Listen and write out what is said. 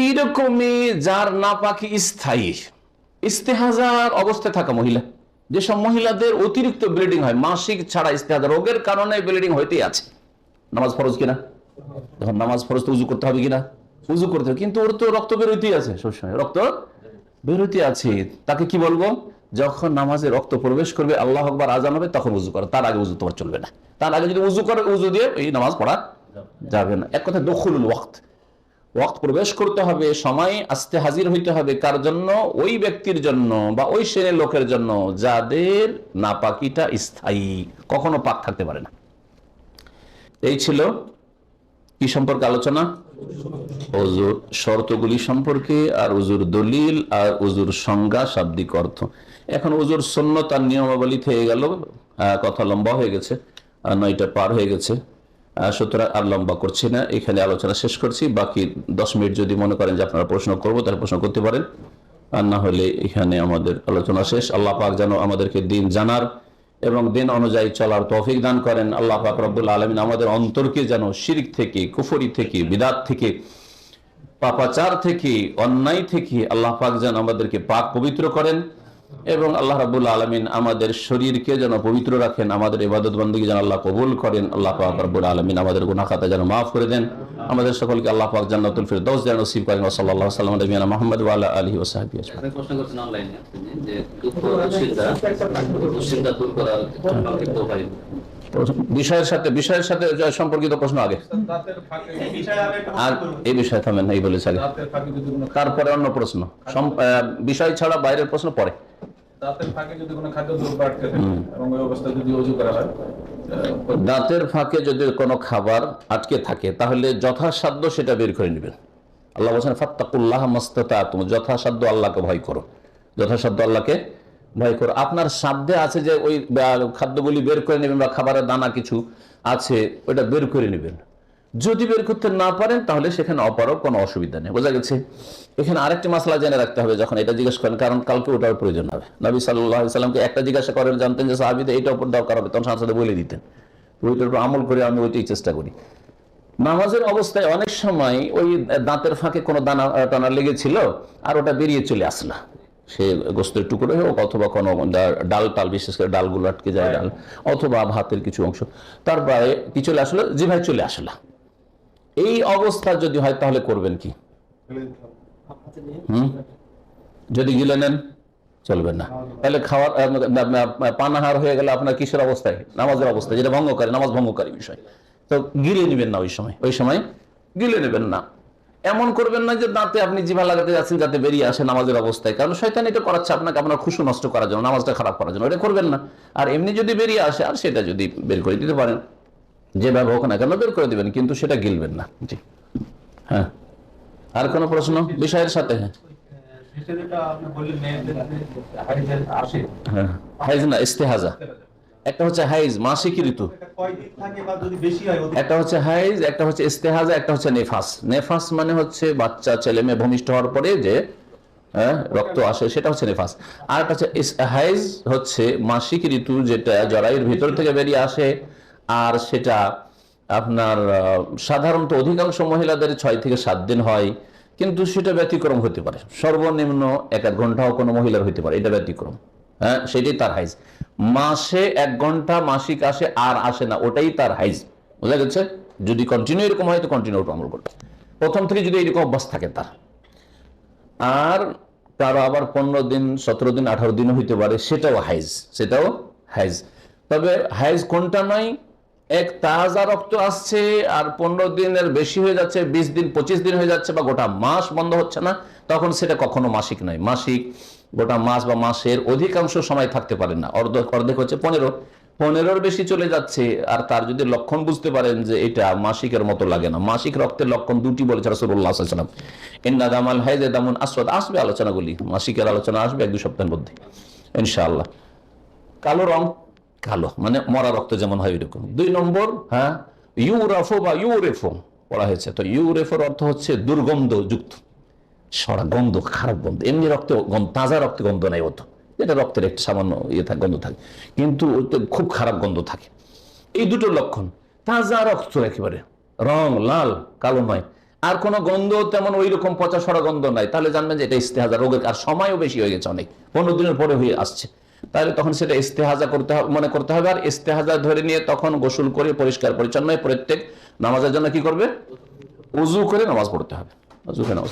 এইরকমই যার নাপাকি স্থায়ী, ইস্তেহাজার অবস্থায় থাকা মহিলা। যেসব মহিলাদের অতিরিক্ত ব্লিডিং হয়, মাসিক ছাড়া ইস্তেহাজার, রোগের কারণে ব্লিডিং হইতেই আছে। নামাজ ফরজ কিনা? যখন নামাজ ফরজ তো উজু করতে হবে কিনা? উজু করতে হবে। কিন্তু ওর তো রক্ত বেরোতেই আছে সবসময়। রক্ত বেরোতে আছে। তাকে কি বলব? যখন নামাজে রক্ত প্রবেশ করবে, আল্লাহ আকবার আজান হবে, তখন উজু করো। তার আগে উজু তোমার চলবে না। তার আগে যদি উজু করে, উজু দিয়ে এই নামাজ পড়া যাবে না। এক কথা দখলুল ওয়াক্ত। ওয়াক্ত প্রবেশ করতে হবে, সময় আসতে হাজির হইতে হবে। কার জন্য? ওই ব্যক্তির জন্য বা ওই শ্রেণির লোকের জন্য। যাদের নাপাকিটা স্থায়ী, কখনো পাক থাকতে পারে না। এই ছিল কি সম্পর্কে আলোচনা? অজুর শর্তগুলি সম্পর্কে আর উজুর দলিল আর উজুর সংজ্ঞা শাব্দিক অর্থ। এখন উজুর সন্ন্যত আর নিয়মাবলী থেকে গেল। কথা লম্বা হয়ে গেছে, আর নয়টা পার হয়ে গেছে। সুতরাং আর লম্বা করছি না। এখানে আলোচনা শেষ করছি। বাকি দশ মিনিট যদি মনে করেন যে আপনারা প্রশ্ন করব, তাহলে প্রশ্ন করতে পারেন। আর না হলে এখানে আমাদের আলোচনা শেষ। আল্লাহ পাক যেন আমাদেরকে দিন জানার এবং দিন অনুযায়ী চলার তৌফিক দান করেন। আল্লাহ পাক রব্বুল আলমিন আমাদের অন্তরকে যেন শিরিক থেকে, কুফরি থেকে, বিদাত থেকে, পাপাচার থেকে, অন্যায় থেকে আল্লাহ পাক যেন আমাদেরকে পাক পবিত্র করেন। এবং আল্লাহ রাবুল আলমিন আমাদের শরীরকে যেন পবিত্র রাখেন আমাদের ইবাদত বন্দীকে যেন আল্লাহ কবুল করেন। আল্লাহ পাক রব্বুল আলমিন আমাদের গুনাহ খাতা যেন মাফ করে দেন। আমাদের সকলকে আল্লাহ পাক জান্নাতুল ফিরদৌস যেন নসিব করেন। সাল্লাল্লাহু আলাইহি ওয়াসাল্লাম নবিয়ানা মুহাম্মদ ওয়া আলা একটু উপায়। বিষয়ের সাথে বিষয়ের সাথে সম্পর্কিত প্রশ্ন আগে। আর। এই বিষয়ে থামেন এই বলেছে আগে তারপরে অন্য প্রশ্ন। বিষয় ছাড়া বাইরের প্রশ্ন পরে। দাঁতের ফাঁকে যদি কোনো খাদ্য আটকে থাকে এবং ওই অবস্থায় যদি অজু করা হয় দাঁতের ফাঁকে যদি কোনো খাবার আটকে থাকে তাহলে যথাসাধ্য সেটা বের করে নেবেন। আল্লাহ বলছেন ফাত্তাকুল্লাহ মাস্তাতা তুমি যথাসাধ্য আল্লাহকে ভয় করো। যথাসাধ্য আল্লাহকে ভয় করো। আপনার সাধ্যে আছে যে ওই খাদ্যগুলি বের করে নেবেন বা খাবারের দানা কিছু আছে ওইটা বের করে নেবেন। যদি বের করতে না পারেন তাহলে সেখানে অপারক কোনো অসুবিধা নেই। বোঝা গেছে? এখানে আরেকটি মাসলা জেনে রাখতে হবে যখন এটা জিজ্ঞেস করেন কারণ কালকে ওটার প্রয়োজন হবে। নবী সাল্লাহ সাল্লামকে একটা জিজ্ঞাসা করেন জানতেন যে সাহাবিদের এইটা উপর দরকার হবে? তখন সাথে সাথে বলে দিতেন। ওইটার উপর আমল করে আমি ওইটাই চেষ্টা করি। নামাজের অবস্থায় অনেক সময় ওই দাঁতের ফাঁকে কোনো দানা টানা লেগেছিল আর ওটা বেরিয়ে চলে আসলো। সে গোস্তের টুকরো হোক অথবা কোনো ডাল টাল বিশেষ করে ডালগুলো আটকে যায় ডাল অথবা ভাতের কিছু অংশ। তারপরে কি চলে আসলো? জিভায় চলে আসলো। এই অবস্থা যদি হয়, তাহলে করবেন কি? যদি গিলে নেন, চলবে না। তাহলে খাওয়ার পানাহার হয়ে গেলে আপনার কিসের অবস্থায়? নামাজের অবস্থায়, যেটা ভঙ্গকারী নামাজ ভঙ্গকারী বিষয়। তো গিলে নেবেন না ওই সময় ওই সময় গিলে নেবেন না। এমন করবেন না যে দাঁতে আপনি জিভা লাগাতে যাচ্ছেন, যাতে বেরিয়ে আসে নামাজের অবস্থায়। কারণ শয়তান এটা করাচ্ছে আপনাকে, আপনার খুশু নষ্ট করার জন্য, নামাজটা খারাপ করার জন্য এটা করবেন না। আর এমনি যদি বেরিয়ে আসে, আর সেটা যদি বের করে দিতে পারেন। যেভাবে হোক না কেন বের করে দিবেন কিন্তু সেটা গিলবেন না। জি। হ্যাঁ। আর কোনো প্রশ্ন? বিষয়ের সাথে? হ্যাঁ। হাইজ মাসিক ঋতু। একটা হচ্ছে হাইজ একটা হচ্ছে ইস্তেহাজা একটা হচ্ছে নেফাস। নেফাস মানে হচ্ছে বাচ্চা ছেলে মেয়ে ভূমিষ্ঠ হওয়ার পরে যে হ্যাঁ, রক্ত আসে সেটা হচ্ছে নেফাস। আর একটা হচ্ছে হাইজ হচ্ছে মাসিক ঋতু যেটা জরায়ুর ভিতর থেকে বেরিয়ে আসে। আর সেটা আপনার সাধারণত অধিকাংশ মহিলাদের ছয় থেকে সাত দিন হয়, কিন্তু সেটা ব্যতিক্রম হতে পারে। সর্বনিম্ন এক এক ঘন্টাও কোনো মহিলার হতে পারে, এটা ব্যতিক্রম। হ্যাঁ সেটাই তার হাইজ। মাসে এক ঘণ্টা, মাসিক আসে আর আসে না, ওটাই তার হাইজ। বোঝা গেছে? যদি কন্টিনিউ এরকম হয়, তো কন্টিনিউ আমল করবে। প্রথম থেকে যদি এরকম অভ্যাস থাকে তার। আর কারও আবার পনেরো দিন, সতেরো দিন, আঠারো দিনও হইতে পারে, সেটাও হাইজ সেটাও হাইজ। তবে হাইজ কোনটা নয় এক তাজা রক্ত আসছে আর পনেরো দিনের বেশি হয়ে যাচ্ছে, বিশ দিন, পঁচিশ দিন হয়ে যাচ্ছে বা গোটা মাস বন্ধ হচ্ছে না, তখন সেটা কখনো মাসিক নয়। মাসিক, গোটা মাস বা মাসের অধিকাংশ সময় থাকতে পারে না। অর্ধেক অর্ধেক হচ্ছে পনেরো। পনেরোর বেশি চলে যাচ্ছে আর তার যদি লক্ষণ বুঝতে পারেন যে এটা মাসিকের মতো লাগে না। মাসিক রক্তের লক্ষণ দুটি বলেছে রসুল্লাহাম ইন্না দামাল হাইজে দামুন আসওয়াদ। আসবে আলোচনাগুলি। মাসিকের আলোচনা আসবে এক দু সপ্তাহের মধ্যে, ইনশাআল্লাহ। কালো রং কালো মানে মরা রক্ত যেমন হয় এরকম দুই নম্বর হ্যাঁ ইউরাফো বা ইউরেফো পড়া হয়েছে। তো ইউরেফোর অর্থ হচ্ছে দুর্গন্ধ যুক্ত, সরা গন্ধ, খারাপ গন্ধ। এমনি রক্ত তাজা রক্তে গন্ধ নেই হতো এটা রক্তের একটা সামান্য ইয়ে থাকে, গন্ধ থাকে। কিন্তু খুব খারাপ গন্ধ থাকে। এই দুটো লক্ষণ, তাজা রক্ত একেবারে, রং লাল, কালো নয়। আর কোনো গন্ধ তেমন ওই রকম পচা সরা গন্ধ নাই। তাহলে জানবেন যে এটা ইস্তেহাজা, রোগের আর সময়ও বেশি হয়ে গেছে অনেক। পনেরো দিনের পরে হয়ে আসছে। তাহলে তখন সেটা ইস্তেহাজা করতে হবে মনে করতে হবে। আর ইস্তেহাজা ধরে নিয়ে তখন গোসল করে পরিষ্কার পরিচ্ছন্ন প্রত্যেক নামাজের জন্য কি করবে? উজু করে নামাজ পড়তে হবে। উজু করে নামাজ।